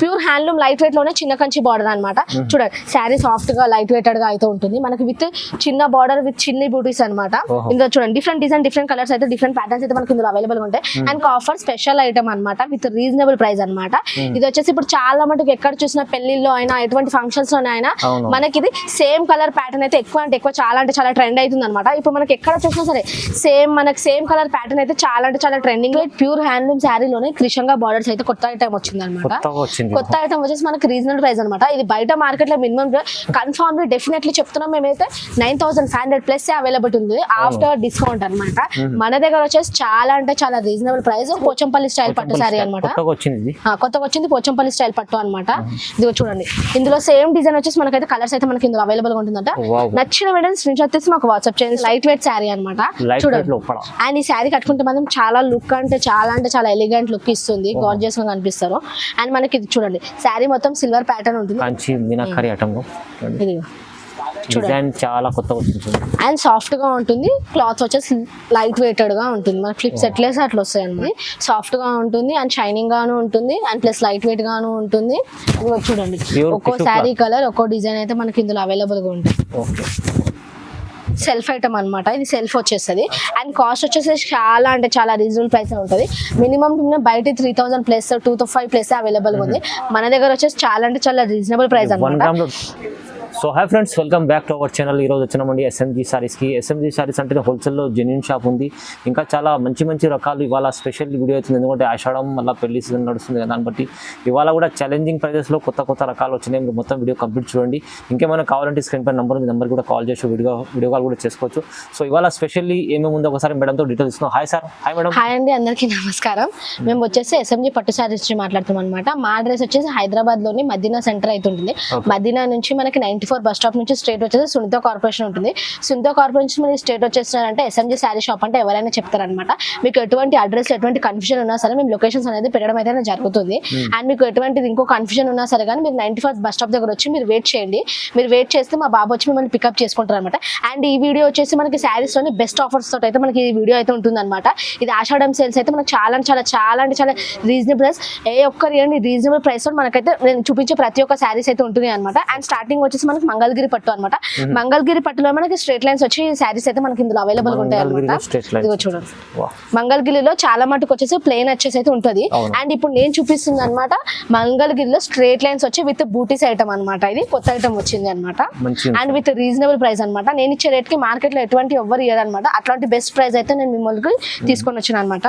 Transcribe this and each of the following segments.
Pure handloom light వెయిట్లోనే చిన్న Kanchi border అనమాట చూడండి శారీ సాఫ్ట్గా లైట్ వెయిటెడ్గా అయితే ఉంటుంది. మనకి విత్ చిన్న బార్డర్ విత్ చిన్న బూటీస్ అనమాట. ఇందులో చూడండి డిఫరెంట్ డిజైన్ డిఫరెంట్ కలర్స్ అయితే డిఫరెంట్ ప్యాటర్న్స్ అయితే మనకి ఇందులో అవైలబుల్ ఉంటాయి. అండ్ ఆఫర్ స్పెషల్ ఐటమ్ అన్నమాట విత్ రీజనబుల్ ప్రైస్ అన్నమాట. ఇది వచ్చేసి ఇప్పుడు చాలా మటుకు ఎక్కడ చూసినా పెళ్ళిల్లో అయినా ఎటువంటి ఫంక్షన్స్లోనే అయినా. మనకి ఇది సేమ్ కలర్ ప్యాటర్న్ అయితే ఎక్కువ అంటే ఎక్కువ చాలా అంటే చాలా ట్రెండ్ అవుతుంది అనమాట ఇప్పుడు మనకి ఎక్కడ చూసినా సరే సేమ్ మనకి సేమ్ కలర్ ప్యాటర్న్ అయితే చాలా అంటే చాలా ట్రెండింగ్ ప్యూర్ హ్యాండ్లూమ్ శారీలోనే కృషంగా బార్డర్స్ అయితే కొత్త ఐటమ్ వచ్చింది. అనమాట వచ్చింది కొత్త ఐటమ్ వచ్చేసి మనకి రీజనబుల్ ప్రైస్ అనమాట ఇది బయట మార్కెట్లో మినిమం కన్ఫామ్ డెఫినెట్లీ చెప్తున్నాం మేమైతే nine thousand five hundred plus available ఉంది. ఆఫ్టర్ డిస్కౌంట్ అన్నమాట. మన దగ్గర వచ్చేసి చాలా అంటే చాలా రీజనబుల్ ప్రైస్ పోచంపల్లి స్టైల్ పట్టు శారీ అనమాట కొత్తగా వచ్చింది పోచంపల్లి స్టైల్ పట్టు అనమాట ఇది చూడండి. ఇందులో సేమ్ డిజైన్ వచ్చేసి మనకైతే కలర్స్ అయితే మనకి ఇందులో అవైలబుల్గా ఉంటుందంట. నచ్చిన వెంటనే స్క్రీన్ షాట్ తీసి మాకు వాట్సాప్ చేయండి. లైట్ వెయిట్ శారీ అనమాట చూడండి. అండ్ ఈ శారీ కట్టుకుంటే మనం చాలా లుక్ అంటే చాలా అంటే చాలా ఎలిగెంట్ లుక్ ఇస్తుంది. గార్జియస్గా కనిపిస్తారు. అండ్ మనకి చూడండి శారీ మొత్తం సిల్వర్ ప్యాటర్న్ ఉంటుంది. కంచి మీనాకరి ఐటమ్ ఇది డిజైన్ చాలా వచ్చింది అండ్ సాఫ్ట్గా ఉంటుంది. క్లాత్ వచ్చేసి లైట్ వెయిటెడ్గా ఉంటుంది. మన ఫ్లిప్స్ ఎట్లేసి అట్లా వస్తాయి అన్నమాట. సాఫ్ట్గా ఉంటుంది అండ్ షైనింగ్ గాను ఉంటుంది అండ్ ప్లస్ లైట్ వెయిట్ గాను ఉంటుంది. చూడండి. ఒక్కో శారీ కలర్ ఒక్కో డిజైన్ అయితే మనకి ఇందులో అవైలబుల్గా ఉంటుంది ఓకే సెల్ఫ్ ఐటమ్ అన్నమాట. ఇది సెల్ఫ్ వచ్చేస్తుంది. అండ్ కాస్ట్ వచ్చేసి చాలా అంటే చాలా రీజనబుల్ ప్రైస్ ఉంటుంది. మినిమం బయట three thousand plus two to five plus available ఉంది. మన దగ్గర వచ్చేసి చాలా అంటే చాలా రీజనబుల్ ప్రైస్ అనమాట so hi friends welcome back to our channel ఈరోజు వచ్చినామండి ఎస్ఎంజీ సారీస్కి ఎస్ఎంజీ సారీస్ అంటే హోల్సేల్లో జెన్యున్ షాప్ ఉంది. ఇంకా చాలా మంచి మంచి రకాలు ఇవాళ స్పెషల్ వీడియో అవుతుంది. ఎందుకంటే ఆషాఢం మళ్ళీ పెళ్ళి సీజన్ నడుస్తుంది కదా దాన్ని బట్టి. ఇవాళ కూడా ఛాలెంజింగ్ ప్రైజెస్లో కొత్త కొత్త రకాలు వచ్చినాయి. మీరు మొత్తం వీడియో కంప్లీట్ చూడండి. ఇంకేమైనా కావాలంటే స్క్రీన్ పై నెంబర్ మీ నెంబర్ కూడా కాల్ చేసి వీడియో వీడియో కాల్ కూడా చేసుకోవచ్చు. సో ఇవాళ స్పెషల్లీ ఏమేమి ఉందో ఒకసారి మేడంతో డీటెయిల్స్ ఇస్తున్నాం. Hi sir hi madam hi అండి అందరికీ నమస్కారం. మేము వచ్చేసి ఎస్ఎంజీ పట్టు శారీస్ నుంచి మాట్లాడుతాం అనమాట మా అడ్రస్ వచ్చేసి హైదరాబాద్లోని మదీనా సెంటర్ అయితే ఉంటుంది. Okay. మదీనా నుంచి మనకి నైన్టీ ఫోర్ బస్ స్టాప్ నుంచి స్ట్రేట్ వచ్చేసి సునీత కార్పొరేషన్ ఉంటుంది. సునీత కార్పొరేషన్ మీరు స్ట్రేట్ వచ్చేసినారంటే ఎస్ఎంజీ శారీ షాప్ అంటే ఎవరైనా చెప్తారనమాట మీకు ఎటువంటి అడ్రస్ ఎటువంటి కన్ఫ్యూజన్ ఉన్నా సరే మేము లొకేషన్స్ అనేది పెట్టడం అయితే జరుగుతుంది. అండ్ మీకు ఎటువంటిది ఇంకో కన్ఫ్యూజన్ ఉన్నా సరే కానీ మీరు నైన్టీ ఫోర్ బస్ స్టాప్ దగ్గర వచ్చి మీరు వెయిట్ చేయండి. మీరు వెయిట్ చేస్తే మా బాబు వచ్చి మిమ్మల్ని పికప్ చేసుకుంటారు అనమాట అండ్ ఈ వీడియో వచ్చేసి మనకి శారీస్లోని బెస్ట్ ఆఫర్స్ తోటి అయితే మనకి ఈ వీడియో అయితే ఉంటుంది అనమాట ఇది ఆషాఢం సేల్స్ అయితే మనకి చాలా అంటే చాలా చాలా అంటే చాలా రీజనబుల్ ప్రైస్ ఏ ఒక్కరి రీజనబుల్ ప్రైస్ మనకైతే నేను చూపించే ప్రతి ఒక్క శారీస్ అయితే ఉంటుంది అనమాట అండ్ స్టార్టింగ్ వచ్చేసి మనకి మంగళగిరి పట్టు అనమాట మంగళగిరి పట్టులో మనకి స్ట్రేట్ లైన్స్ వచ్చి శారీస్ అయితే మనకి ఇందులో అవైలబుల్ ఉంటాయి మంగళగిరిలో అనమాట. ఇదిగో చూడండి. మంగళగిరిలో చాలా మటుకు వచ్చేసి ప్లేన్ వచ్చేసి అయితే ఉంటుంది. అండ్ ఇప్పుడు నేను చూపిస్తుంది అనమాట మంగళగిరిలో స్ట్రేట్ లైన్స్ వచ్చి విత్ బూటీస్ ఐటమ్ అన్నమాట. ఇది కొత్త ఐటమ్ వచ్చింది అనమాట అండ్ విత్ రీజనబుల్ ప్రైస్ అన్నమాట. నేను ఇచ్చే రేట్కి మార్కెట్లో ఎటువంటి ఎవ్వరు ఇయ్యరు అనమాట అట్లాంటి బెస్ట్ ప్రైస్ అయితే నేను మిమ్మల్ని తీసుకొని వచ్చాను అనమాట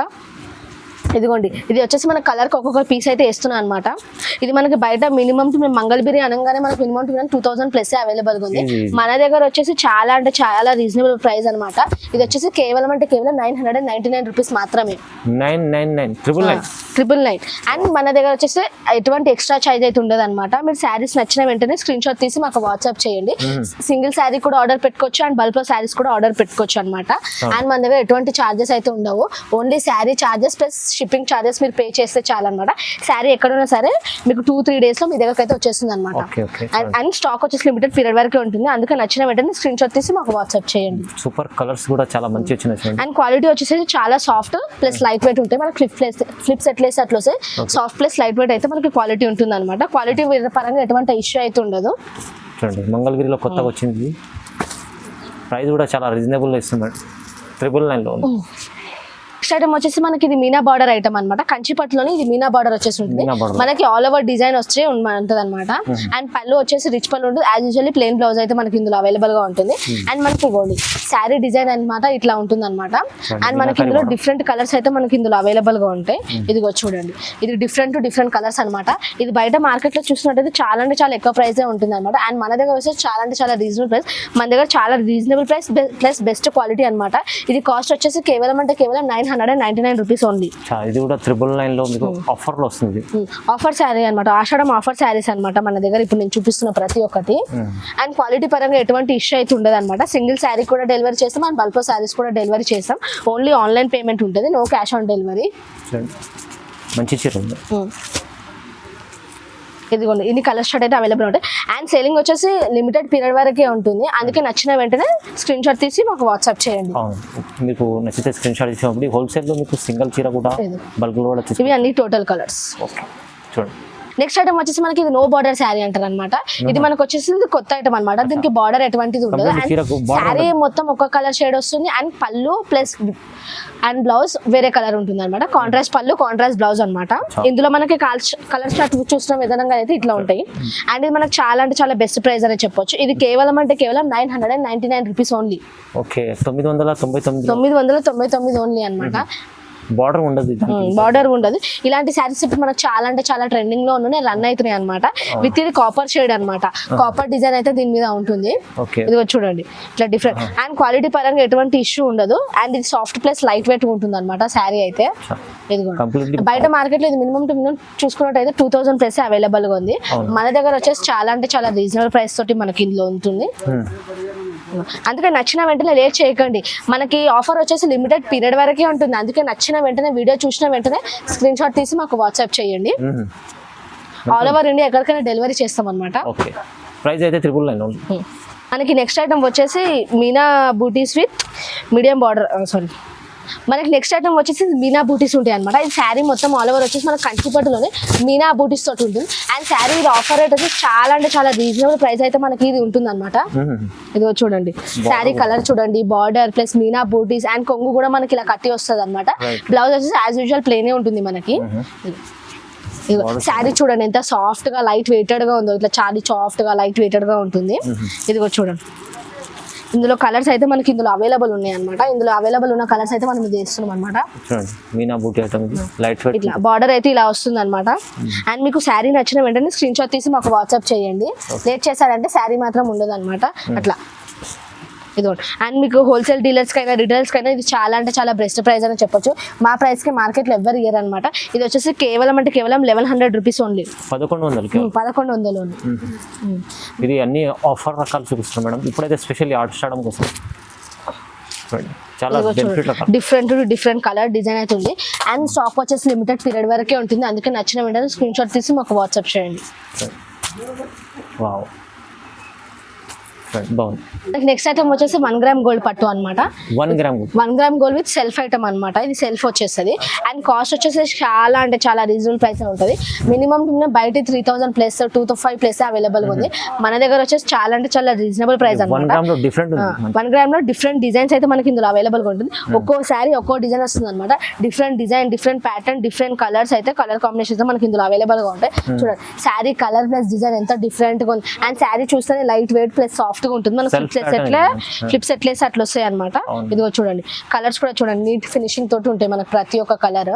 ఇదిగోండి ఇది వచ్చేసి మన కలర్కి ఒక్కొక్క పీస్ అయితే వేస్తున్నాను అనమాట ఇది మనకి బయట మినిమం టు మేము మంగళగిరి అనగానే మనకి minimum to two thousand plus అవైలబుల్గా ఉంది. మన దగ్గర వచ్చేసి చాలా అంటే చాలా రీజనబుల్ ప్రైస్ అన్నమాట. ఇది వచ్చేసి కేవలం అంటే కేవలం nine hundred and ninety nine rupees మాత్రమే nine nine nine triple nine triple nine and మన దగ్గర వచ్చేసి ఎటువంటి ఎక్స్ట్రా చార్జ్ అయితే ఉండదు అనమాట మీరు శారీస్ నచ్చిన వెంటనే స్క్రీన్ షాట్ తీసి మాకు వాట్సాప్ చేయండి. సింగిల్ శారీ కూడా ఆర్డర్ పెట్టుకోవచ్చు అండ్ బల్క్లో శారీస్ కూడా ఆర్డర్ పెట్టుకోవచ్చు అనమాట అండ్ మన దగ్గర ఎటువంటి చార్జెస్ అయితే ఉండవు. Only saree charges plus shipping charges మీరు పే చేస్తే చాలన్నమాట. శారీ ఎక్కడున్నా సరే మీకు టూ త్రీ డేస్లో మీ దగ్గరకు అయితే వచ్చేస్తుంది అనమాట అండ్ స్టాక్ వచ్చేసి లిమిటెడ్ పీరియడ్ వరకే ఉంటుంది. అందుకే నచ్చిన వెంటనే స్క్రీన్ షాట్ తీసి మాకు వాట్సాప్ చేయండి. సూపర్ కలర్స్ కూడా చాలా మంచి వచ్చినాయి అండ్ క్వాలిటీ వచ్చేసి చాలా సాఫ్ట్ ప్లస్ లైట్ వెయిట్ ఉంటాయి మనకి ఫ్లిప్ ప్లేస్ ఫ్లిప్స్ ఎట్లేసి అట్లా సాఫ్ట్ ప్లస్ లైట్ వెయిట్ అయితే మనకి క్వాలిటీ ఉంటుంది అనమాట క్వాలిటీ పరంగా ఎటువంటి ఇష్యూ అయితే ఉండదు. చూడండి మంగళగిరిలో కొత్తగా వచ్చింది. ప్రైస్ కూడా చాలా రీజనబుల్ ఇస్తుంది ట్రిపుల్ నైన్లో ఉంది. నెక్స్ట్ ఐటమ్ వచ్చేసి మనకి ఇది మీనా బార్డర్ ఐటమ్ అనమాట కంచిపట్టులోని ఇది మీనా బార్డర్ వచ్చేసి ఉంటుంది. మనకి ఆల్ ఓవర్ డిజైన్ వచ్చే ఉంటుంది అనమాట అండ్ పళ్ళు వచ్చేసి రిచ్ పళ్ళు ఉంటుంది యాజ్ యూజువల్లీ ప్లెయిన్ బ్లౌజ్ అయితే మనకి ఇందులో అవైలబుల్గా ఉంటుంది. అండ్ మనకి గోల్డ్ శారీ డిజైన్ అన్నమాట ఇట్లా ఉంటుంది అనమాట అండ్ మనకి ఇందులో. డిఫరెంట్ కలర్స్ అయితే మనకి ఇందులో అవైలబుల్గా ఉంటాయి. ఇదిగో చూడండి. ఇది డిఫరెంట్ డిఫరెంట్ కలర్స్ అన్నమాట. ఇది బయట మార్కెట్లో చూసినట్టయితే చాలా అంటే చాలా ఎక్కువ ప్రైస్ ఉంటుంది అనమాట అండ్ మన దగ్గర వచ్చేసి చాలా అంటే చాలా రీజనబుల్ ప్రైస్ మన దగ్గర చాలా reasonable price plus best quality అన్నమాట. ఇది కాస్ట్ వచ్చేసి కేవలం అంటే కేవలం nine hundred and ninety nine rupees only ఇది కూడా ట్రిపుల్ నైన్లో మీకు ఆఫర్లో వస్తుంది. ఆఫర్ శారీ అనమాట ఆషాఢం ఆఫర్ శారీస్ అన్నమాట మన దగ్గర. ఇప్పుడు నేను చూపిస్తున్న ప్రతి ఒక్కటి. అండ్ క్వాలిటీ పరంగా ఎటువంటి ఇష్యూ అయితే ఉండదు అనమాట సింగిల్ శారీ కూడా డెలివరీ చేస్తాం. అండ్ బల్క్ శారీస్ కూడా డెలివరీ చేస్తాం. ఓన్లీ ఆన్లైన్ పేమెంట్ ఉంటుంది. నో క్యాష్ ఆన్ డెలివరీ మంచి చీర ఉంది. ఇదిగోండి ఇన్ని కలర్ షార్ట్ అయితే అవైలబుల్ ఉంటాయి. అండ్ సేలింగ్ వచ్చేసి లిమిటెడ్ పీరియడ్ వరకే ఉంటుంది. అందుకే నచ్చిన వెంటనే స్క్రీన్ షాట్ తీసి మాకు వాట్సాప్ చేయండి. మీకు నచ్చితే స్క్రీన్ షాట్ ఇచ్చినప్పుడు హోల్సేల్లో మీకు సింగిల్ చీర కూడా ఇది. బల్క్లో కూడా ఇవి అన్ని టోటల్ కలర్స్ ఓకే. చూడండి. నెక్స్ట్ ఐటమ్ వచ్చేసి మనకి ఇది నో బార్డర్ శారీ అంటారు అనమాట ఇది మనకు వచ్చేసి కొత్త ఐటమ్ అనమాట దీనికి బార్డర్ ఎటువంటిది ఉండదు. శారీ మొత్తం ఒక కలర్ షేడ్ వస్తుంది. అండ్ పళ్ళు ప్లస్ అండ్ బ్లౌజ్ వేరే కలర్ ఉంటుంది అనమాట కాంట్రాస్ట్ పళ్ళు కాంట్రాస్ట్ బ్లౌజ్ అనమాట ఇందులో మనకి కలర్ చార్ట్ చూసిన విధానంగా అయితే ఇట్లా ఉంటాయి. అండ్ ఇది మనకి చాలా అంటే చాలా బెస్ట్ ప్రైస్ అని చెప్పొచ్చు. ఇది కేవలం అంటే కేవలం nine hundred and ninety nine rupees only okay. తొమ్మిది వందల తొంభై తొమ్మిది తొమ్మిది వందల తొంభై తొమ్మిది ఓన్లీ అనమాట బార్డర్ ఉండదు. బార్డర్ ఉండదు. ఇలాంటి శారీస్ ఇప్పుడు మనకు చాలా అంటే చాలా ట్రెండింగ్లో ఉన్నాయి రన్ అవుతున్నాయి అనమాట విత్ ఇది కాపర్ షేడ్ అన్నమాట. కాపర్ డిజైన్ అయితే దీని మీద ఉంటుంది. ఇదిగో చూడండి. ఇట్లా డిఫరెంట్ అండ్ క్వాలిటీ పరంగా ఎటువంటి ఇష్యూ ఉండదు. అండ్ ఇది సాఫ్ట్ ప్లస్ లైట్ వెయిట్ ఉంటుంది అనమాట శారీ అయితే ఇదిగో. కంప్లీట్లీ బయట మార్కెట్లో ఇది మినిమం టు మినిమం చూసుకున్నట్టయితే టూ థౌసండ్ ప్లస్ అవైలబుల్గా ఉంది. మన దగ్గర వచ్చేసి చాలా అంటే చాలా రీజనబుల్ ప్రైస్ తోటి మనకి ఇందులో ఉంటుంది. అందుకే నచ్చిన వెంటనే లేట్ చేయకండి. మనకి ఆఫర్ వచ్చేసి లిమిటెడ్ పీరియడ్ వరకే ఉంటుంది. అందుకే నచ్చిన వెంటనే వీడియో చూసిన వెంటనే స్క్రీన్ షాట్ తీసి మాకు వాట్సాప్ చేయండి. ఆల్ ఓవర్ ఇండియా ఎక్కడికైనా డెలివరీ చేస్తాం అనమాట ఓకే. ప్రైస్ అయితే త్రిపుల్ నైన్ ఓన్లీ మనకి నెక్స్ట్ ఐటమ్ వచ్చేసి మీనా బూటీస్ విత్ మీడియం బార్డర్ సారీ మనకి నెక్స్ట్ ఐటమ్ వచ్చేసి మీనా బూటీస్ ఉంటాయి అనమాట ఇది శారీ మొత్తం ఆల్ ఓవర్ వచ్చేసి మన కంచిపట్టులోనే మీనా బూటీస్ తోటి ఉంటుంది. అండ్ శారీ ఇది ఆఫర్ రేట్ వచ్చేసి చాలా అంటే చాలా రీజనబుల్ ప్రైస్ అయితే మనకి ఇది ఉంటుంది అనమాట ఇదిగో చూడండి. శారీ కలర్ చూడండి బార్డర్ ప్లస్ మీనా బూటీస్ అండ్ కొంగు కూడా మనకి ఇలా కట్టి వస్తుంది అనమాట. బ్లౌజ్ వచ్చేసి యాజ్ యూజువల్ ప్లేనే ఉంటుంది మనకి. శారీ చూడండి ఎంత సాఫ్ట్గా లైట్ వెయిటెడ్గా ఉందో ఇట్లా చాలా సాఫ్ట్గా లైట్ వెయిటెడ్గా ఉంటుంది. ఇదిగో చూడండి. ఇందులో కలర్స్ అయితే మనకి ఇందులో అవైలబుల్ ఉన్నాయి అనమాట ఇందులో అవైలబుల్ ఉన్న కలర్స్ అయితే మనం చేస్తున్నాం అనమాట చూడండి మీనా బూటీ ఐటమ్ లైట్ వెయిట్ ఇట్లా బార్డర్ అయితే ఇలా వస్తుంది అనమాట అండ్ మీకు శారీ నచ్చిన వెంటనే స్క్రీన్ షాట్ తీసి మాకు వాట్సాప్ చేయండి. లేట్ చేశారంటే శారీ మాత్రం ఉండదు అనమాట అట్లా. ఇదిగో అండ్ మీకు హోల్సేల్ డీలర్స్ కైనా రిటైల్స్ కైనా ఇది చాలా అంటే చాలా బెస్ట్ ప్రైస్ అని చెప్పొచ్చు. మా ప్రైస్కి మార్కెట్లో ఎవరు ఇయర్ అనమాట ఇది వచ్చేసి కేవలం అంటే కేవలం లెవెన్ హండ్రెడ్ రూపీస్ ఓన్లీ పదకొండు వందలకి? పదకొండు వందలు ఇది అన్ని ఆఫర్ రకాలు చూపిస్తున్నాం మేడం. ఇప్పుడైతే స్పెషల్లీ ఆర్ట్ స్టాడడం కోసం. చాలా బెనిఫిట్ రకాలు. డిఫరెంట్ డిఫరెంట్ కలర్ డిజైన్ అయితే ఉంది. అండ్ స్టాక్ వచ్చేసి లిమిటెడ్ పీరియడ్ వరకే ఉంటుంది. అందుకే నచ్చిన వెంటనే స్క్రీన్ షాట్ తీసి మాకు వాట్సాప్ చేయండి. వావ్ బాగుంది నెక్స్ట్ ఐటమ్ వచ్చేసి వన్ గ్రామ్ గోల్డ్ పట్టు అనమాట one gram one gram gold with self item అనమాట ఇది సెల్ఫ్ వచ్చేస్తుంది. అండ్ కాస్ట్ వచ్చేసి చాలా అంటే చాలా రీజనబుల్ ప్రైస్ ఉంటుంది. మినిమం బయట three thousand plus two thou five plus available ఉంది. మన దగ్గర వచ్చేసి చాలా అంటే చాలా రీజనబుల్ ప్రైస్ అనమాట వన్ గ్రామ్లో డిఫరెంట్ డిజైన్స్ అయితే మనకి ఇందులో అవైలబుల్గా ఉంటుంది. ఒక్కో శారీ ఒక్కో డిజైన్ వస్తుంది అనమాట different design different pattern different colours అయితే కలర్ కాంబినేషన్స్ మనకి ఇందులో అవైలబుల్గా ఉంటాయి. చూడండి శారీ కలర్ ప్లస్ డిజైన్ ఎంత డిఫరెంట్గా ఉంది. అండ్ శారీ చూస్తే లైట్ వెయిట్ ప్లస్ సాఫ్ట్ గా ఉంటుంది Self ఫ్లిప్ ఎట్లా. ఫ్లిప్ ఎట్లేసి అట్లా వస్తాయి అనమాట. ఇదిగో చూడండి. కలర్స్ కూడా చూడండి. నీట్ ఫినిషింగ్ తోటి ఉంటాయి మనకి ప్రతి ఒక్క కలర్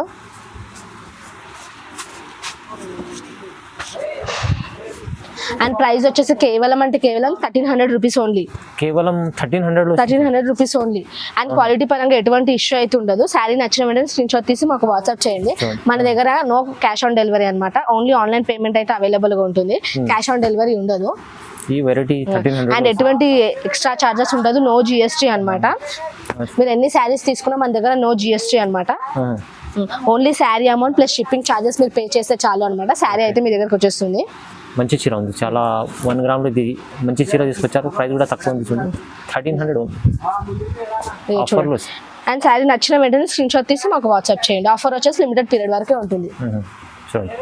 అండ్ ప్రైస్ వచ్చేసి కేవలం అంటే కేవలం థర్టీన్ హండ్రెడ్ రూపీస్ ఓన్లీ కేవలం thirteen hundred thirteen hundred rupees only and quality పరంగా ఎటువంటి ఇష్యూ అయితే ఉండదు. శారీ నచ్చిన వెంటనే స్క్రీన్ షాట్ తీసి మాకు వాట్సాప్ చేయండి. మన దగ్గర నో క్యాష్ ఆన్ డెలివరీ అనమాట ఓన్లీ ఆన్లైన్ పేమెంట్ అయితే అవైలబుల్గా ఉంటుంది. క్యాష్ ఆన్ డెలివరీ ఉండదు. ఈ వెరైటీ అండ్ ఎటువంటి ఎక్స్ట్రా చార్జెస్ ఉండదు నో జిఎస్టీ అన్నమాట. మీరు ఎన్ని శారీస్ తీసుకున్నా మన దగ్గర నో జిఎస్టీ అనమాట only saree amount plus shipping charges మీరు పే చేస్తే చాలు అనమాట శారీ అయితే మీ దగ్గరకు వచ్చేస్తుంది. మంచి చీర ఉంది. చాలా వన్ గ్రామ్లో ఇది మంచి చీర తీసుకొచ్చారు. ప్రైస్ కూడా తక్కువ ఉంది చూడండి. థర్టీన్ హండ్రెడ్లో అండ్ శారీ నచ్చిన వెంటనే స్క్రీన్ షాట్ తీసి మాకు వాట్సాప్ చేయండి. ఆఫర్ వచ్చేసి లిమిటెడ్ పీరియడ్ వరకే ఉంటుంది. చూడండి.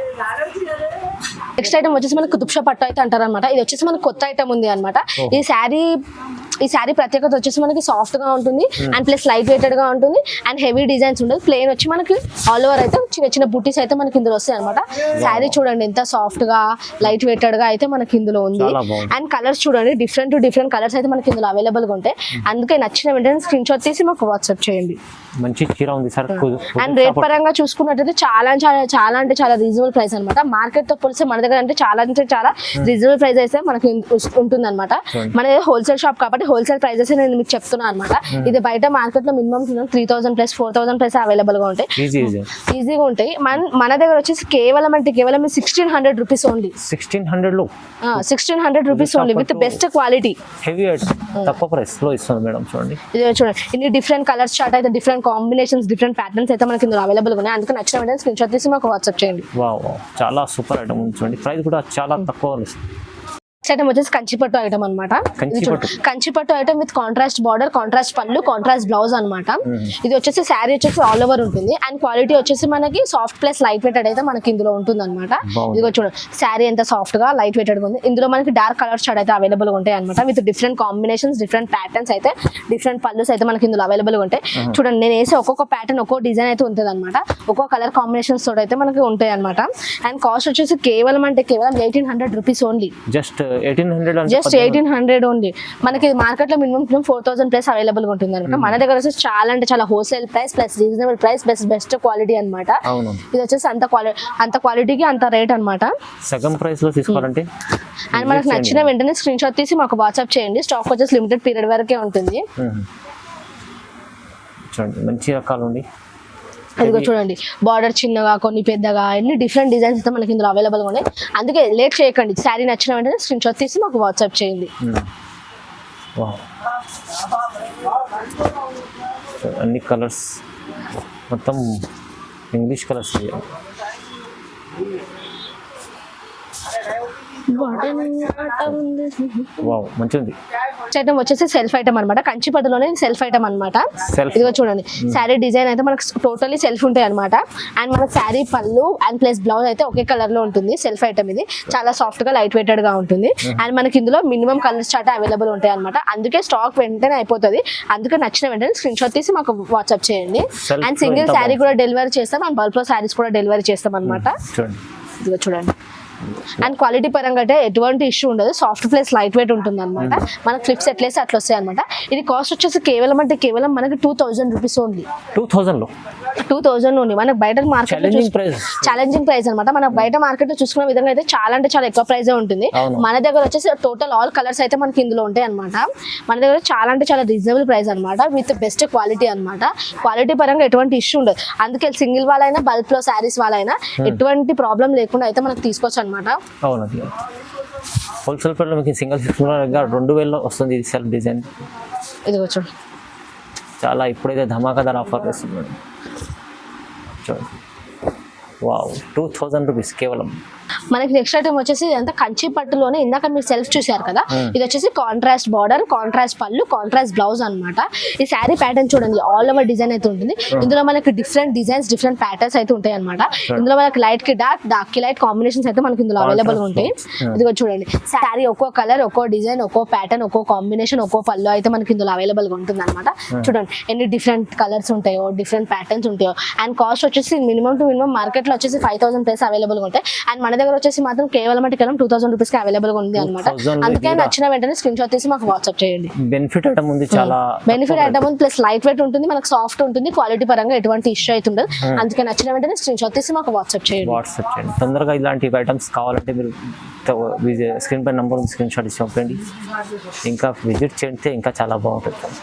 నెక్స్ట్ ఐటమ్ వచ్చేసి మనకి కుతుబ్షా పట్టు అయితే అంటారు అనమాట ఇది వచ్చేసి మనకి కొత్త ఐటమ్ ఉంది అనమాట ఈ శారీ ఈ శారీ ప్రత్యేకత వచ్చేసి మనకి సాఫ్ట్గా ఉంటుంది అండ్ ప్లస్ లైట్ వెయిటెడ్గా ఉంటుంది అండ్ హెవీ డిజైన్స్ ఉండదు. ప్లేన్ వచ్చి మనకి ఆల్ ఓవర్ అయితే చిన్న చిన్న బుట్టీస్ అయితే మనకి ఇందులో వస్తాయి అనమాట శారీ చూడండి ఎంత సాఫ్ట్గా లైట్ వెయిటెడ్గా అయితే మనకి ఇందులో ఉంది. అండ్ కలర్స్ చూడండి డిఫరెంట్ డిఫరెంట్ కలర్స్ అయితే మనకి ఇందులో అవైలబుల్గా ఉంటాయి. అందుకే నచ్చిన వెంటనే స్క్రీన్ షాట్ తీసి మాకు వాట్సాప్ చేయండి. మంచి చీర ఉంది సార్. అండ్ రేట్ పరంగా చూసుకున్నట్టయితే చాలా చాలా చాలా అంటే చాలా రీజనబుల్ ప్రైస్ అనమాట మార్కెట్తో పోలిస్తే మన దగ్గర అంటే చాలా అంటే చాలా రీజనబుల్ ప్రైస్ అయితే మనకి ఉంటుంది అనమాట చూడండి. మన హోల్సేల్ షాప్ కాబట్టి హోల్సేల్ ప్రైజెస్ నేను మీకు చెప్తున్నాను అనమాట ఇది బయట మార్కెట్లో minimum three thousand plus four thousand plus అవైలబుల్గా ఉంటాయి. ఈజీ ఈజీ ఈజీగా ఉంటాయి. మన మన దగ్గర వచ్చేసి కేవలం అంటే కేవలం sixteen hundred rupees only sixteen హండ్రెడ్లో? Sixteen hundred rupees only with best quality heavy తక్కువ ప్రైస్లో ఇస్తుంది మేడం చూడండి. ఇది చూడండి. ఇన్ని డిఫరెంట్ కలర్స్ చార్ట్ అయితే డిఫరెంట్ కాంబినేషన్స్ డిఫరెంట్ ప్యాటర్న్స్ అయితే మనకి ఇందులో అవైలబుల్ ఉన్నాయి. అందుకే నచ్చిన వెంటనే స్క్రీన్ షాట్ తీసి మాకు వాట్సాప్ చేయండి. వావ్ వావ్ చాలా సూపర్ ఐటమ్ ఉంది అండి. ప్రైస్ కూడా చాలా తక్కువ ఇస్తుంది ఐటమ్ వచ్చేసి కంచిపట్టు ఐటమ్ అనమాట కంచిపట్టు. కంచిపట్టు item with contrast border contrast పళ్ళు కాంట్రాస్ట్ బ్లౌజ్ అన్నమాట. ఇది వచ్చేసి శారీ వచ్చేసి ఆల్ ఓవర్ ఉంటుంది. అండ్ క్వాలిటీ వచ్చేసి మనకి సాఫ్ట్ ప్లస్ లైట్ వెయిటెడ్ అయితే మనకి ఇందులో ఉంటుంది అనమాట. ఇదిగో చూడండి శారీ ఎంత సాఫ్ట్గా లైట్ వెయిటెడ్ ఉంది. ఇందులో మనకి డార్క్ కలర్స్ షాడ్ అయితే అవైలబుల్ ఉంటాయి అనమాట with different combinations different patterns అయితే డిఫరెంట్ పళ్ళుస్ అయితే మనకి ఇందులో అవైలబుల్ ఉంటాయి. చూడండి నేను వేసే ఒక్కొక్క ప్యాటర్న్ ఒక్కో డిజైన్ అయితే ఉంటుంది అనమాట ఒక్కో కలర్ కాంబినేషన్స్ తోటి అయితే మనకి ఉంటాయి అనమాట అండ్ కాస్ట్ వచ్చేసి కేవలం అంటే కేవలం eighteen hundred rupees only just eighteen hundred just eighteen hundred only మనకి మార్కెట్లో మినిమం ఫోర్ థౌసండ్ ప్లస్ అవైలబుల్గా ఉంటుంది అనమాట మన దగ్గర వచ్చేసి చాలా అంటే చాలా wholesale price plus reasonable price plus best quality అన్నమాట. అవును. ఇది వచ్చేసి అంత క్వాలిటీ అంత క్వాలిటీకి అంత రేట్ అన్నమాట. సగం ప్రైస్లో తీసుకోవాలంటే అండ్ మనకు నచ్చిన వెంటనే స్క్రీన్ షాట్ తీసి మాకు వాట్సాప్ చేయండి. స్టాక్ వచ్చేసి లిమిటెడ్ పీరియడ్ వరకే ఉంటుంది. మ్మ్. చూడండి మంచి రకాలు ఉంది ఇదిగో చూడండి బార్డర్ చిన్నగా కొన్ని పెద్దగా అన్ని డిఫరెంట్ డిజైన్స్ అయితే మనకి ఇందులో అవైలబుల్గా ఉన్నాయి. అందుకే లేట్ చేయకండి. శారీ నచ్చిన వెంటనే స్క్రీన్ షాట్ తీసి మాకు వాట్సాప్ చేయండి. సో అన్ని కలర్స్ మొత్తం ఇంగ్లీష్ కలర్స్ వావ్ మంచిగా ఉంది ఐటమ్ వచ్చేసి సెల్ఫ్ ఐటమ్ అనమాట కంచి పట్టులోనే సెల్ఫ్ ఐటమ్ అనమాట. ఇదిగో చూడండి. శారీ డిజైన్ అయితే మనకు టోటలీ సెల్ఫ్ ఉంటాయి అనమాట అండ్ మనకు శారీ పళ్ళు అండ్ ప్లస్ బ్లౌజ్ అయితే ఒకే కలర్లో ఉంటుంది సెల్ఫ్ ఐటమ్ ఇది. చాలా సాఫ్ట్గా లైట్ వెయిటెడ్గా ఉంటుంది అండ్ మనకి ఇందులో మినిమం కలర్స్ చార్ట్ అవైలబుల్ ఉంటాయి అనమాట అందుకే స్టాక్ వెంటనే అయిపోతుంది. అందుకే నచ్చిన వెంటనే స్క్రీన్ షాట్ తీసి మాకు వాట్సాప్ చేయండి. అండ్ సింగిల్ శారీ కూడా డెలివరీ చేస్తాం. అండ్ బల్క్లో శారీస్ కూడా డెలివరీ చేస్తాం అనమాట చూడండి. ఇదిగో చూడండి. అండ్ క్వాలిటీ పరంగా అయితే ఎటువంటి ఇష్యూ ఉండదు. సాఫ్ట్ ప్లస్ లైట్ వెయిట్ ఉంటుంది అనమాట మనకి ఫ్లిప్స్ ఎట్లేస్తే అట్లా వస్తాయి అనమాట ఇది కాస్ట్ వచ్చేసి కేవలం అంటే కేవలం మనకి two thousand rupees only two థౌజండ్లో? టూ థౌజండ్ ఓన్లీ మనకి బయట మార్కెట్ ఛాలెంజింగ్ ప్రైస్ అనమాట మన బయట మార్కెట్లో చూసుకునే విధంగా అయితే చాలా అంటే చాలా ఎక్కువ ప్రైస్ ఉంటుంది. మన దగ్గర వచ్చేసి టోటల్ ఆల్ కలర్స్ అయితే మనకి ఇందులో ఉంటాయి అనమాట మన దగ్గర చాలా అంటే చాలా రీజనబుల్ ప్రైస్ అనమాట విత్ బెస్ట్ క్వాలిటీ అన్నమాట. క్వాలిటీ పరంగా ఎటువంటి ఇష్యూ ఉండదు. అందుకే సింగిల్ వాళ్ళైనా బల్క్లో శారీస్ వాళ్ళైనా ఎటువంటి ప్రాబ్లం లేకుండా అయితే మనకు తీసుకోవచ్చు అనమాట అవును అది హోల్సేల్ ప్రైస్లో మీకు సింగిల్ సిక్స్ రెండు వేలలో వస్తుంది ఇది సెల్ఫ్ డిజైన్ ఇదిగో చూడండి చాలా ఇప్పుడైతే ధమాకాదార్ ఆఫర్ వేస్తున్నాడు చూడండి. వావ్ టూ థౌజండ్ రూపీస్ కేవలం. మనకి నెక్స్ట్ ఐటమ్ వచ్చేసి ఇదంతా కంచి పట్టులోనే ఇందాక మీరు సెల్ఫ్ చూసారు కదా. ఇది వచ్చేసి కాంట్రాస్ట్ బార్డర్ కాంట్రాస్ట్ పళ్ళు కాంట్రాస్ట్ బ్లౌజ్ అన్నమాట. ఈ శారీ ప్యాటర్న్ చూడండి ఆల్ ఓవర్ డిజైన్ అయితే ఉంటుంది. ఇందులో మనకి డిఫరెంట్ డిజైన్స్ డిఫరెంట్ ప్యాటర్న్స్ అయితే ఉంటాయి అనమాట ఇందులో మనకి లైట్కి డార్క్ డార్క్కి లైట్ కాంబినేషన్స్ అయితే మనకి ఇందులో అవైలబుల్ ఉంటాయి. ఇదిగో చూడండి శారీ ఒక్కో కలర్ ఒక్కో డిజైన్ ఒక్కో ప్యాటర్న్ ఒక్కో కాంబినేషన్ ఒక్కో పళ్ళు అయితే మనకి ఇందులో అవైలబుల్గా ఉంటుంది అనమాట చూడండి ఎన్ని డిఫరెంట్ కలర్స్ ఉంటాయో డిఫరెంట్ ప్యాటర్న్స్ ఉంటాయో. అండ్ కాస్ట్ వచ్చేసి మినిమం టు మినిమం మార్కెట్లో వచ్చేసి ఫైవ్ థౌసండ్ ప్రైస్ అవైలబుల్గా ఉంటాయి. అండ్ మన దగ్గర వచ్చేసి మాత్రం కేవలం అంటే కేవలం టూ థౌసండ్ రూపీస్కి అవైలబుల్గా ఉంది అనమాట 2000 లో అందుకే నచ్చిన వెంటనే స్క్రీన్ షాట్ తీసి మాకు వాట్సాప్ చేయండి. బెనిఫిట్ ఐటమ్ ఉంది చాలా benefit item plus light weight ఉంటుంది మనకు సాఫ్ట్ ఉంటుంది క్వాలిటీ పరంగా ఎటువంటి ఇష్యూ అయితే ఉండదు. అందుకే నచ్చిన వెంటనే స్క్రీన్ షాట్ తీసి మాకు వాట్సాప్ చేయండి. వాట్సాప్ చేయండి. తొందరగా ఇలాంటి ఐటమ్స్ కావాలంటే మీరు స్క్రీన్ పై నెంబర్ స్క్రీన్ షాట్ ఇచ్చి పంపండి. ఇంకా విజిట్ చేస్తే ఇంకా చాలా బాగుంటుంది.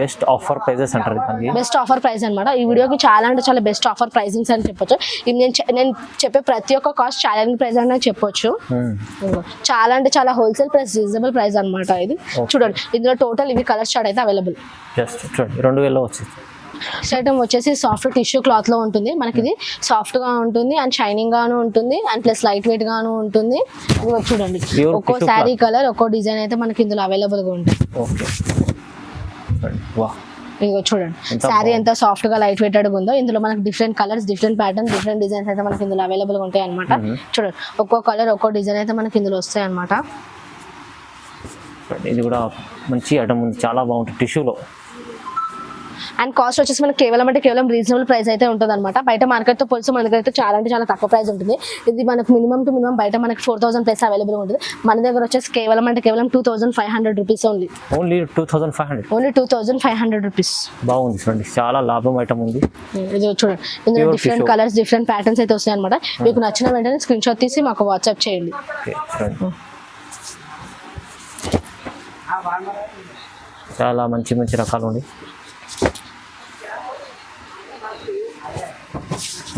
బెస్ట్ ఆఫర్ ప్రైజెస్ అంటారు బెస్ట్ ఆఫర్ ప్రైస్ అన్నమాట. ఈ వీడియోకి చాలా అంటే చాలా బెస్ట్ ఆఫర్ ప్రైజింగ్స్ అని చెప్పొచ్చు. ఇది నేను చెప్పే ప్రతి ఒక్క కాస్ట్ ఛాలెంజ్ ప్రైస్ అని చెప్పొచ్చు. Hmm. చాలా అంటే చాలా హోల్సేల్ ప్రైస్ రీజనబుల్ ప్రైస్ అన్నమాట ఇది. చూడండి ఇందులో టోటల్ ఇవి కలర్ షార్ట్ అయితే అవైలబుల్ జస్ట్ చూడండి రెండు వేలలో వచ్చింది ఐటమ్ వచ్చేసి సాఫ్ట్ టిష్యూ క్లాత్లో ఉంటుంది. మనకి ఇది సాఫ్ట్గా ఉంటుంది అండ్ షైనింగ్ గాను ఉంటుంది అండ్ ప్లస్ లైట్ వెయిట్ గాను ఉంటుంది. ఇది చూడండి. ఒక్కో శారీ కలర్ ఒక్కో డిజైన్ అయితే మనకి ఇందులో అవైలబుల్గా ఉంటాయి. ఓకే చూడండి. శారీ. ఎంత సాఫ్ట్గా లైట్ వెయిటెడ్ ఉందో ఇందులో మనకి different colours different pattern different designs అయితే మనకి ఇందులో అవైలబుల్గా ఉంటాయి అనమాట చూడండి ఒక్కో కలర్ ఒక్కో డిజైన్ అయితే మనకి ఇందులో వస్తాయి అనమాట ఇది కూడా మంచి ఐటమ్ ఉంది చాలా బాగుంటుంది. టిష్యూలో అండ్ కాస్ట్ వచ్చేసి మనకి కేవలం అంటే కేవలం రీజనబుల్ ప్రైస్ అయితే ఉంటుంది అనమాట బయట మార్కెట్తో పోలిస్తే మన దగ్గర అయితే చాలా అంటే చాలా తక్కువ ప్రైస్ ఉంటుంది. ఇది మనకు మినిమం టు మినిమం బయట మనకి ఫోర్ థౌసండ్ ప్రైస్ అవైలబుల్ ఉంటుంది. మన దగ్గర వచ్చేసి కేవలం అంటే కేవలం two thousand five hundred rupees only only two thousand five hundred only two thousand five hundred rupees బాగుంది చూడండి. చాలా లాభం ఐటమ్ ఉంది. ఇది చూడండి. ఇందులో డిఫరెంట్. కలర్స్ డిఫరెంట్ ప్యాటర్న్స్ అయితే వస్తాయి అనమాట మీకు నచ్చిన వెంటనే స్క్రీన్ షాట్ తీసి మాకు వాట్సాప్ చేయండి. చూడండి. చాలా మంచి మంచి రకాలు ఉన్నాయి.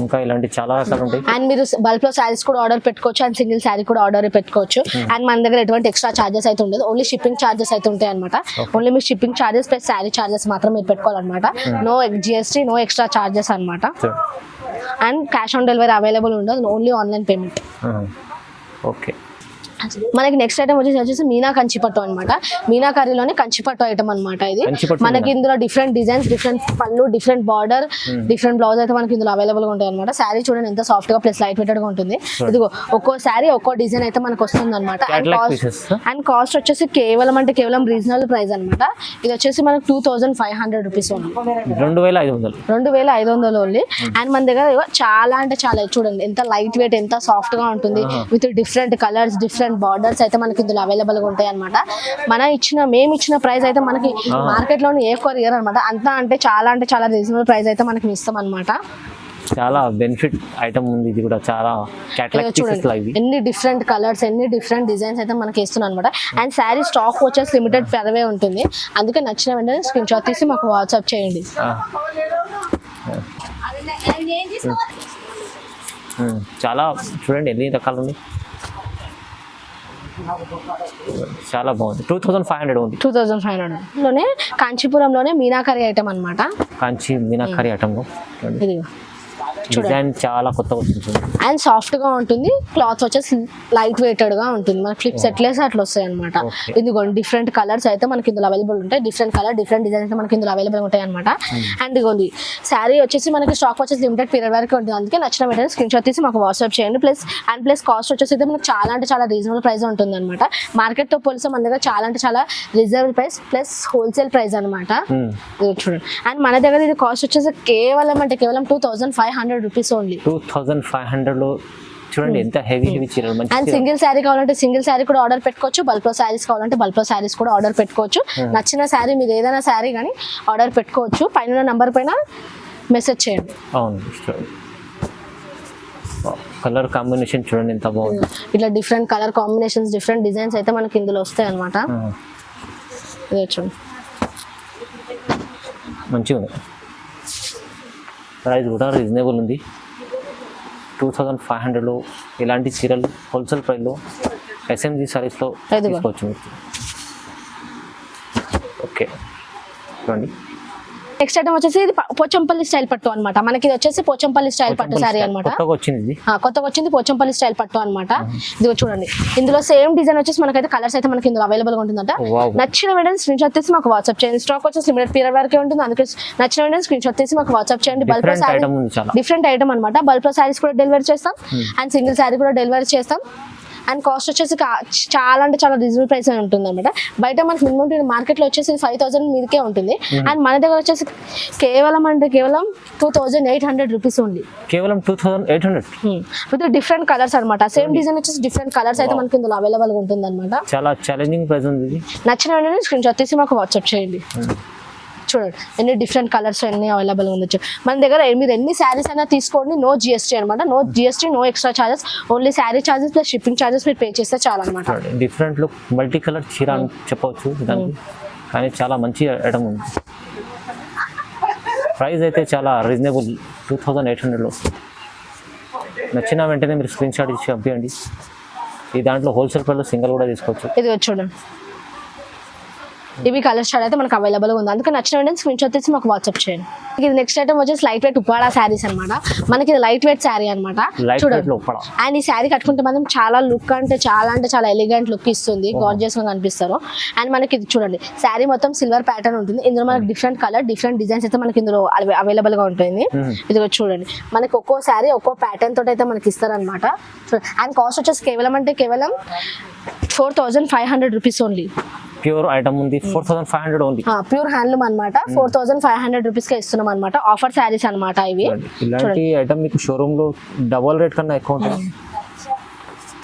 ఇంకా ఇలాంటి చాలా రకాలు ఉంటాయి. అండ్ మీరు బల్క్లో శారీస్ కూడా ఆర్డర్ పెట్టుకోవచ్చు అండ్ సింగిల్ శారీ కూడా ఆర్డర్ పెట్టుకోవచ్చు. అండ్ మన దగ్గర ఎటువంటి ఎక్స్ట్రా చార్జెస్ అయితే ఉండదు. ఓన్లీ షిప్పింగ్ చార్జెస్ అయితే ఉంటాయి అనమాట ఓన్లీ మీరు shipping charges plus saree charges మాత్రం మీరు పెట్టుకోవాలన్నమాట. No GST no extra charges అనమాట and cash on delivery available ఉండదు. ఓన్లీ ఆన్లైన్ పేమెంట్ ఓకే మనకి నెక్స్ట్ ఐటమ్ వచ్చేసి వచ్చేసి మీనా కంచిపట్టు అనమాట మీనా కర్రీలోనే కంచిపట్టు ఐటమ్ అన్నమాట ఇది. మనకి ఇందులో డిఫరెంట్ డిజైన్స్ డిఫరెంట్ పళ్ళు డిఫరెంట్ బార్డర్ డిఫరెంట్ బ్లౌజ్ అయితే మనకి ఇందులో అవైలబుల్గా ఉంటాయి అనమాట శారీ చూడండి ఎంత సాఫ్ట్గా ప్లస్ లైట్ వెయిటెడ్గా ఉంటుంది. ఇదిగో ఒక్కో శారీ ఒక్కో డిజైన్ అయితే మనకు వస్తుంది అనమాట అండ్ కాస్ట్ వచ్చేసి కేవలం అంటే కేవలం రీజనబుల్ ప్రైస్ అనమాట ఇది వచ్చేసి మనకు two thousand five hundred rupees రెండు వేల ఐదు వందలు. రెండు వేల ఐదు వందలు ఓన్లీ. అండ్ మన దగ్గర చాలా అంటే చాలా చూడండి ఎంత లైట్ వెయిట్ ఎంత సాఫ్ట్గా ఉంటుంది. With different colours different borders అయితే మనకి ఇందులో అవైలబుల్గా ఉంటాయి అనమాట మన ఇచ్చిన మేము ఇచ్చిన ప్రైస్ అయితే మనకి మార్కెట్లోని ఏ కొరియర్ అనమాట అంతా అంటే చాలా అంటే చాలా రీజనబుల్ ప్రైస్ అయితే మనకి ఇస్తాం అనమాట చాలా బెనిఫిట్ ఐటమ్ ఉంది. ఇది కూడా చాలా క్యాటలాగ్ పీసెస్ చూడండి. ఇవి ఎన్ని డిఫరెంట్ కలర్స్ ఎన్ని డిఫరెంట్ డిజైన్స్ అయితే మనకి ఇస్తున్నాం అనమాట అండ్ శారీ స్టాక్ వచ్చేసి లిమిటెడ్ పెరవే ఉంటుంది. అందుకే నచ్చిన వెంటనే స్క్రీన్ షాట్ తీసి మాకు వాట్సాప్ చేయండి. చాలా చూడండి ఎన్ని రకాలు ఉన్నాయి? చాలా బాగుంది. టూ థౌజండ్ ఫైవ్ హండ్రెడ్ ఉంది. టూ థౌజండ్ ఫైవ్ హండ్రెడ్లోనే కాంచీపురంలోనే మీనాకరి ఐటమ్ అనమాట కాంచి మీనాకరి ఐటమ్ ఇది డిజైన్ చాలా కొత్తగా వచ్చింది చూడండి. అండ్ సాఫ్ట్గా ఉంటుంది. క్లాత్ వచ్చేసి లైట్ వెయిటెడ్గా ఉంటుంది మనకి ఫ్లిప్స్ ఎట్లేసి అట్లా వస్తాయి అనమాట. ఇదిగోండి డిఫరెంట్ కలర్స్ అయితే మనకి ఇందులో అవైలబుల్ ఉంటాయి. డిఫరెంట్ కలర్ డిఫరెంట్ డిజైన్ అయితే మనకి ఇందులో అవైలబుల్ ఉంటాయి అనమాట అండ్ ఇదిగోండి శారీ వచ్చేసి మనకి స్టాక్ వచ్చేసి లిమిటెడ్ పీరియడ్ వరకు ఉంటుంది. అందుకే నచ్చిన వెంటనే స్క్రీన్ షాట్ తీసి మాకు వాట్సాప్ చేయండి. ప్లస్ అండ్ ప్లస్ కాస్ట్ వచ్చేసి అయితే మనకి చాలా అంటే చాలా రీజనబుల్ ప్రైస్ ఉంటుంది అనమాట మార్కెట్తో పోలిస్తే మన దగ్గర చాలా అంటే చాలా reasonable price plus wholesale price అనమాట ఇది చూడండి అండ్ మన దగ్గర ఇది కాస్ట్ వచ్చేసి కేవలం అంటే కేవలం two thousand five hundred rupees only two thousand five హండ్రెడ్లో చూడండి ఎంత హెవీ హెవీ చీరలు మంచి అండ్. సింగిల్ శారీ కావాలంటే సింగిల్ శారీ కూడా ఆర్డర్ పెట్టుకోవచ్చు. బల్క్లో శారీస్ కావాలంటే బల్క్లో శారీస్ కూడా ఆర్డర్ పెట్టుకోవచ్చు. నచ్చిన శారీ మీరు ఏదైనా శారీ కానీ ఆర్డర్ పెట్టుకోవచ్చు. పైన నంబర్ పైన మెసేజ్ చేయండి. అవును కలర్ కాంబినేషన్ చూడండి ఎంత బాగుంది. ఇట్లా different colour combinations different designs అయితే మనకి ఇందులో వస్తాయి అనమాట ఇది చూడండి. మంచిగా ఉంది ప్రైస్ కూడా రీజనబుల్ ఉంది. టూ థౌజండ్ ఫైవ్ హండ్రెడ్లో ఇలాంటి చీరలు హోల్సేల్ ప్రైస్లో ఎస్ఎంజీ సారీస్లో. తీసుకోవచ్చు ఓకే. చూడండి. నెక్స్ట్ ఐటమ్ వచ్చేసి ఇది పోచంపల్లి స్టైల్ పట్టు అనమాట మనకి ఇది వచ్చేసి పోచంపల్లి స్టైల్ పట్టు శారీ అనమాట కొత్తగా వచ్చింది ఇది. పోచంపల్లి స్టైల్ పట్టు అనమాట ఇదిగో చూడండి. ఇందులో సేమ్ డిజైన్ వచ్చేసి మనకైతే కలర్స్ అయితే మనకి ఇందులో అవైలబుల్గా ఉంటుందంట. నచ్చిన వెంటనే స్క్రీన్ షాట్ తీసి మాకు వాట్సాప్ చేయండి. స్టాక్ వచ్చేసి లిమిటెడ్ పీరియడ్ వరకే ఉంటుంది. అందుకే నచ్చిన వెంటనే స్క్రీన్ షాట్ తీసి మాకు వాట్సాప్ చేయండి. బల్క్ ఉంది చాలా. డిఫరెంట్ ఐటమ్ అనమాట బల్క్లో శారీస్ కూడా డెలివరీ చేస్తాం. అండ్ సింగిల్ శారీ కూడా డెలివరీ చేస్తాం. అండ్ కాస్ట్ వచ్చేసి చాలా అంటే చాలా రీజనబుల్ ప్రైస్ అని ఉంటుంది అనమాట బయట మనకి మినిమం మార్కెట్లో వచ్చేసి ఫైవ్ థౌసండ్ మీదకే ఉంటుంది. అండ్ మన దగ్గర వచ్చేసి కేవలం అంటే కేవలం two thousand eight hundred rupees ఉంది కేవలం two thousand eight hundred with different colours అనమాట సేమ్ డిజైన్ వచ్చేసి డిఫరెంట్ కలర్స్ అయితే మనకి ఇందులో అవైలబుల్ ఉంటుంది అనమాట చాలా ఛాలెంజింగ్ ప్రైస్ ఉంది నచ్చిన స్క్రీన్ షాట్ తీసి మాకు వాట్సాప్ చేయండి. చూడండి ఎన్ని డిఫరెంట్ కలర్స్ అన్ని అవైలబుల్ ఉండొచ్చు మన దగ్గర మీరు ఎన్ని శారీస్ అయినా తీసుకోండి నో జిఎస్టీ అనమాట no GST no extra charges only sari charges plus shipping charges మీరు పే చేస్తే చాలా అనమాట డిఫరెంట్ లుక్ మల్టీ కలర్ చీర అని చెప్పవచ్చు కానీ చాలా మంచి ఐటమ్ ఉంది. ప్రైస్ అయితే చాలా రీజనబుల్ టూ థౌజండ్ ఎయిట్ హండ్రెడ్లో వస్తుంది. నచ్చిన వెంటనే మీరు స్క్రీన్ షాట్ ఇచ్చి పంపించండి ఈ దాంట్లో హోల్సేల్ ప్రైస్లో సింగిల్ కూడా తీసుకోవచ్చు. ఇది వచ్చి చూడండి. ఇవి కలర్ స్టార్ట్ అయితే మనకు అవైలబుల్ ఉంది. అందుకే నచ్చిన వెంటనే స్క్రీన్ షాట్ తీసి మాకు వాట్సాప్ చేయండి. ఇది నెక్స్ట్ ఐటమ్ వచ్చేసి లైట్ వెయిట్ ఉప్పాడా శారీస్ అనమాట మనకి ఇది లైట్ వెయిట్ శారీ అనమాట చూడండి. అండ్ ఈ శారీ కట్టుకుంటే మాత్రం చాలా లుక్ అంటే చాలా అంటే చాలా ఎలిగెంట్ లుక్ ఇస్తుంది. గార్జియస్గా కనిపిస్తారు. అండ్ మనకి ఇది చూడండి. శారీ మొత్తం సిల్వర్ ప్యాటర్న్ ఉంటుంది. ఇందులో మనకి డిఫరెంట్ కలర్ డిఫరెంట్ డిజైన్స్ అయితే మనకి ఇందులో అవైలబుల్గా ఉంటుంది. Mhm. ఇది చూడండి. మనకి ఒక్కో శారీ ఒక్కో ప్యాటర్న్ తోటి అయితే మనకి ఇస్తారనమాట అండ్ కాస్ట్ వచ్చేసి కేవలం అంటే కేవలం four thousand five hundred rupees only pure item ఉంది. Four thousand five hundred only pure handloom అనమాట ఫోర్ థౌసండ్ ఫైవ్ హండ్రెడ్ రూపీస్కి ఇస్తున్నాం అనమాట ఆఫర్ శారీస్ అనమాట ఇవి. ఇలాంటి ఐటమ్ మీకు షోరూంలో డబల్ రేట్ కన్నా ఎక్కువ ఉంటుంది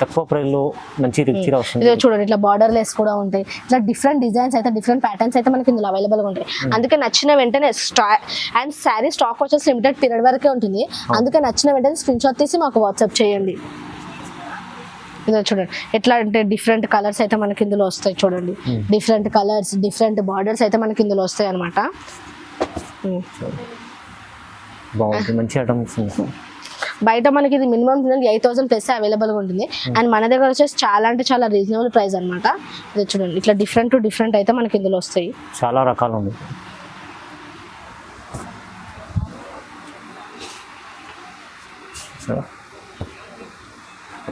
తక్కువ ప్రైస్లో మంచి చీర వస్తుంది ఇదిగో చూడండి ఇట్లా బార్డర్ లెస్ కూడా ఉంటాయి. ఇట్లా డిఫరెంట్ డిజైన్స్ అయితే డిఫరెంట్ ప్యాటర్న్స్ అయితే మనకి ఇందులో అవైలబుల్గా ఉంటాయి అందుకే నచ్చిన వెంటనే స్టా అండ్ శారీ స్టాక్ వచ్చేసి లిమిటెడ్ పీరియడ్ వరకే ఉంటుంది. అందుకే నచ్చిన వెంటనే స్క్రీన్ షాట్ తీసి మాకు వాట్సాప్ చేయండి. ఇదో చూడండి. ఎట్లా అంటే డిఫరెంట్ కలర్స్ అయితే మనకి ఇందులో వస్తాయి చూడండి. డిఫరెంట్ కలర్స్ డిఫరెంట్ బార్డర్స్ అయితే మనకి ఇందులో వస్తాయి అనమాట వస్తుంది బయట మనకి ఇది మినిమం ఎయిట్ థౌసండ్ ప్లస్ అవైలబుల్గా ఉంటుంది. అండ్ మన దగ్గర వచ్చేసి చాలా అంటే చాలా రీజనబుల్ ప్రైస్ అనమాట ఇది చూడండి. ఇట్లా డిఫరెంట్ టు డిఫరెంట్ అయితే మనకి ఇందులో వస్తాయి. చాలా రకాలు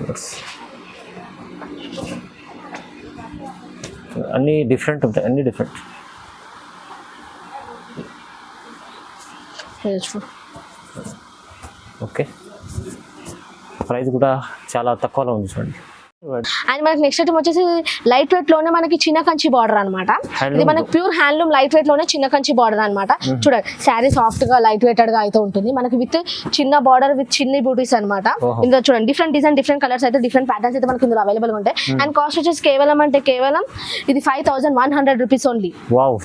yes. అన్ని డిఫరెంట్ ఉంటాయి అన్ని డిఫరెంట్ ఓకే ప్రైస్ కూడా చాలా తక్కువలో ఉంది చూడండి. అండ్ మనకి నెక్స్ట్ ఐటమ్ వచ్చేసి లైట్ వెయిట్లోనే మనకి చిన్న కంచి బార్డర్ అనమాట ఇది మనకి ప్యూర్ హ్యాండ్లూమ్ లైట్ వెయిట్లోనే చిన్న కంచి బార్డర్ అనమాట చూడండి శారీ సాఫ్ట్గా లైట్ వెయిటెడ్గా అయితే ఉంటుంది. మనకి విత్ చిన్న బార్డర్ విత్ చిన్న బూటీస్ అనమాట. ఇందులో చూడండి డిఫరెంట్ డిజైన్ డిఫరెంట్ కలర్స్ అయితే డిఫరెంట్ ప్యాటర్న్స్ అయితే మనకి ఇందులో అవైలబుల్ ఉంటాయి. అండ్ కాస్ట్ వచ్చేసి కేవలం అంటే కేవలం ఇది five thousand one hundred rupees only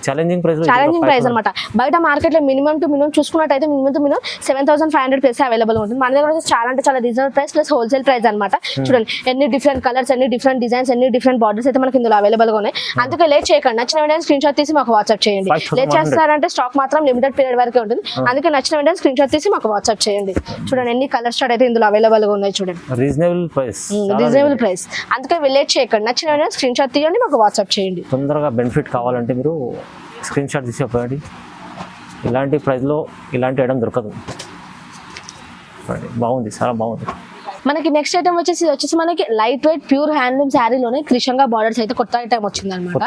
challenging price challenging price అనమాట బయట మార్కెట్లో మినిమం టు మినిమం చూసుకున్నట్టయితే minimum to minimum seven thousand five hundred plus available ఉంటుంది. మన దగ్గర చాలా అంటే చాలా reasonable price plus wholesale price అనమాట చూడండి ఎన్ని డిఫరెంట్ కలర్స్ ఎన్ని డిఫరెంట్ డిజైన్స్ ఎన్ని డిఫరెంట్ బార్డర్స్ అయితే మనకి ఇందులో అవైలబుల్గా ఉన్నాయి. అందుకే లేట్ చేయకండి. నచ్చిన వెంటనే స్క్రీన్ షాట్ తీసి మాకు వాట్సాప్ చేయండి. 5100. లేట్ చేస్తారంటే స్టాక్ మాత్రం లిమిటెడ్ పీరియడ్ వరకే ఉంటుంది. అందుకే నచ్చిన వెంటనే స్క్రీన్ షాట్ తీసి మాకు వాట్సాప్ చేయండి. చూడండి ఎన్ని కలర్ స్టార్ట్ అయితే ఇందులో అవైలబుల్గా ఉన్నాయి చూడండి. రీజనబుల్ ప్రైస్ రీజనబుల్ ప్రైస్ అందుకే లేట్ చేయకండి. నచ్చిన వెంటనే స్క్రీన్ షాట్ తీయండి మాకు వాట్సాప్ చేయండి. తొందరగా బెనిఫిట్ కావాలంటే మీరు స్క్రీన్ షాట్ తీసి చెప్పండి. ఇలాంటి ప్రైస్లో ఇలాంటి ఐటమ్ దొరకదు. బాగుంది చాలా బాగుంది. మనకి నెక్స్ట్ ఐటమ్ వచ్చేసి వచ్చేసి మనకి లైట్ వెయిట్ ప్యూర్ హ్యాండ్లూమ్ శారీలోనే కృషంగా బార్డర్స్ అయితే కొత్త ఐటమ్ వచ్చింది. అనమాట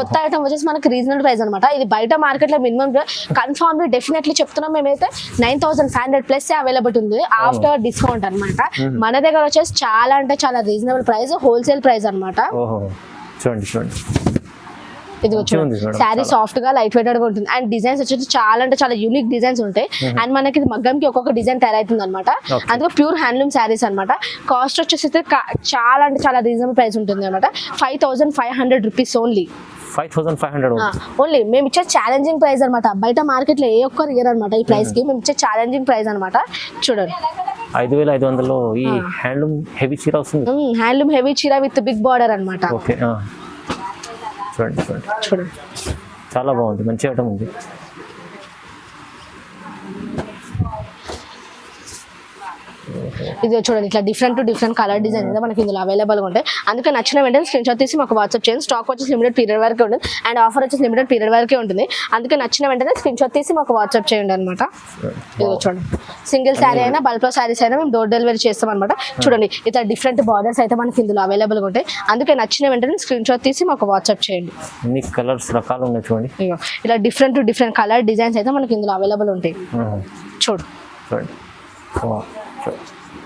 కొత్త ఐటమ్ వచ్చేసి మనకి రీజనబుల్ ప్రైస్ అనమాట ఇది బయట మార్కెట్లో మినిమం కన్ఫామ్ డెఫినెట్లీ చెప్తున్నాం మేమైతే nine thousand five hundred plus available ఉంది. ఆఫ్టర్ డిస్కౌంట్ అన్నమాట. మన దగ్గర వచ్చేసి చాలా అంటే చాలా రీజనబుల్ ప్రైస్ హోల్సేల్ ప్రైస్ అన్నమాట. ఓహో. చూడండి చూడండి. ఇది వచ్చి మంచిగా ఉంది మేడం, శారీ. సాఫ్ట్గా లైట్ వెయిటెడ్గా ఉంటుంది. అండ్ డిజైన్స్ వచ్చేసి చాలా అంటే చాలా యూనిక్ డిజైన్స్ ఉంటాయి. అండ్ మనకి ఇది మగ్గంకి ఒక్కొక్క డిజైన్ తయారవుతుంది అనమాట. అందుకే ప్యూర్ హ్యాండ్లూమ్ శారీస్ అనమాట కాస్ట్ వచ్చేసి చాలా అంటే చాలా రీజనబుల్ ప్రైస్ ఉంటుంది అనమాట five thousand five hundred rupees only five thousand five hundred only మేము ఇచ్చే ఛాలెంజింగ్ ప్రైస్ అనమాట బయట మార్కెట్లో ఏ ఒక్కరు ఇయర్ అనమాట ఈ ప్రైస్కి మేము. ఇచ్చే ఛాలెంజింగ్ ప్రైస్ అనమాట చూడండి. ఐదు వేల ఐదు ఈ హ్యాండ్లూమ్ హెవీ చీర వస్తుంది. హ్యాండ్లూమ్ హెవీ చీర విత్ బిగ్ బార్డర్ అనమాట. చూడండి చూడండి. చూడండి. చాలా బాగుంది మంచి ఐటమ్ ఉంది. ఇది చూడండి ఇట్లా different to different colour design అయితే మనకి ఇందులో అవైలబుల్ ఉంటాయి. అందుకే నచ్చిన వెంటనే స్క్రీన్ షాట్ తీసి మాకు వాట్సాప్ చేయండి. స్టాక్ వచ్చేసి లిమిటెడ్ పీరియడ్ వరకే ఉంటుంది. అండ్ ఆఫర్ వచ్చేసి లిమిటెడ్ పీరియడ్ వరకే ఉంటుంది. అందుకే నచ్చిన వెంటనే స్క్రీన్ షాట్ తీసి మాకు వాట్సాప్ చేయండి అనమాట ఇది చూడండి. సింగిల్ శారీ అయినా బల్క్ శారీస్ అయినా మేము డోర్ డెలివరీ చేస్తాం అనమాట చూడండి ఇట్లా డిఫరెంట్ బార్డర్స్ అయితే మనకి ఇందులో అవైలబుల్ ఉంటాయి. అందుకే నచ్చిన వెంటనే స్క్రీన్ షాట్ తీసి మాకు వాట్సాప్ చేయండి. కలర్స్ రకాలు ఉన్నాయి చూడండి. ఇలా డిఫరెంట్ డిఫరెంట్ కలర్ డిజైన్స్ అయితే మనకి ఇందులో అవైలబుల్ ఉంటాయి. ఆ. చూడు. చూడండి.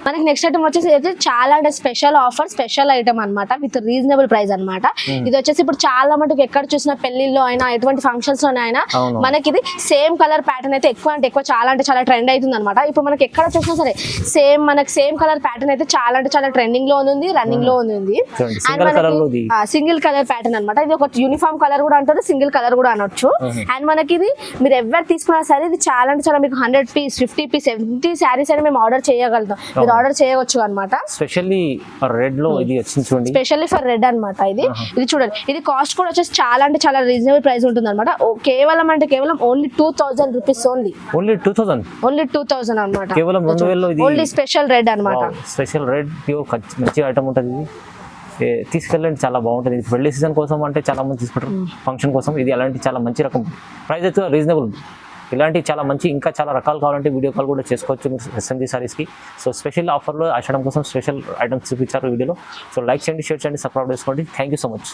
మనకి నెక్స్ట్ ఐటమ్ వచ్చేసి అయితే చాలా అంటే స్పెషల్ ఆఫర్ స్పెషల్ ఐటమ్ అన్నమాట. విత్ రీజనబుల్ ప్రైస్ అన్నమాట. ఇది వచ్చేసి ఇప్పుడు చాలా మటుకు ఎక్కడ చూసినా పెళ్ళిల్లో అయినా ఎటువంటి ఫంక్షన్స్లోనే అయినా. మనకి ఇది సేమ్ కలర్ ప్యాటర్న్ అయితే ఎక్కువ అంటే ఎక్కువ చాలా అంటే చాలా ట్రెండ్ అవుతుంది అనమాట ఇప్పుడు మనకి ఎక్కడ చూసినా సరే సేమ్ మనకి సేమ్ కలర్ ప్యాటర్న్ అయితే చాలా అంటే చాలా ట్రెండింగ్లో ఉంది రన్నింగ్లో ఉంది single colour లో ఇది. సింగిల్ కలర్ ప్యాటర్న్ అనమాట ఇది ఒక యూనిఫామ్ కలర్ కూడా అంటారు సింగిల్ కలర్ కూడా అనొచ్చు. అండ్ మనకి ఇది మీరు ఎవరు తీసుకున్నా సరే ఇది చాలా అంటే చాలా మీకు hundred piece fifty piece seventy saris అని మేము ఆర్డర్ చేయగలుగుతాం. మీరు ఆర్డర్ చేయవచ్చు అనమాట స్పెషల్లీ రెడ్లో ఇది వచ్చింది చూడండి. స్పెషల్లీ ఫర్ రెడ్ అన్నమాట ఇది. ఇది చూడండి. ఇది కాస్ట్ కూడా వచ్చేసి చాలా అంటే చాలా రీజనబుల్ ప్రైస్ ఉంటుంది అనమాట కేవలం అంటే కేవలం only two thousand rupees only. Only two thousand only two thousand అనమాట కేవలం రెండు వేలలో ఇది ఓన్లీ స్పెషల్ రెడ్ అనమాట స్పెషల్ రెడ్ ప్యూర్ మంచి ఐటమ్ ఉంటుంది ఇది. తీసుకెళ్ళండి చాలా బాగుంటుంది. ఇది పెళ్ళి సీజన్ కోసం అంటే చాలా మంది తీసుకుంటారు. ఫంక్షన్ కోసం ఇది అలాంటి చాలా మంచి రకం. ప్రైస్ అయితే రీజనబుల్. ఇలాంటి చాలా మంచి ఇంకా చాలా రకాలు కావాలంటే వీడియో కాల్ కూడా చేసుకోవచ్చు మీరు ఎస్ఎంజీ సారీస్కి సో స్పెషల్ ఆఫర్లో ఆషడం కోసం స్పెషల్ ఐటమ్స్ చూపించారు వీడియోలో. సో లైక్ చేయండి షేర్ చేయండి సబ్స్క్రైబ్ చేసుకోండి. Thank you so much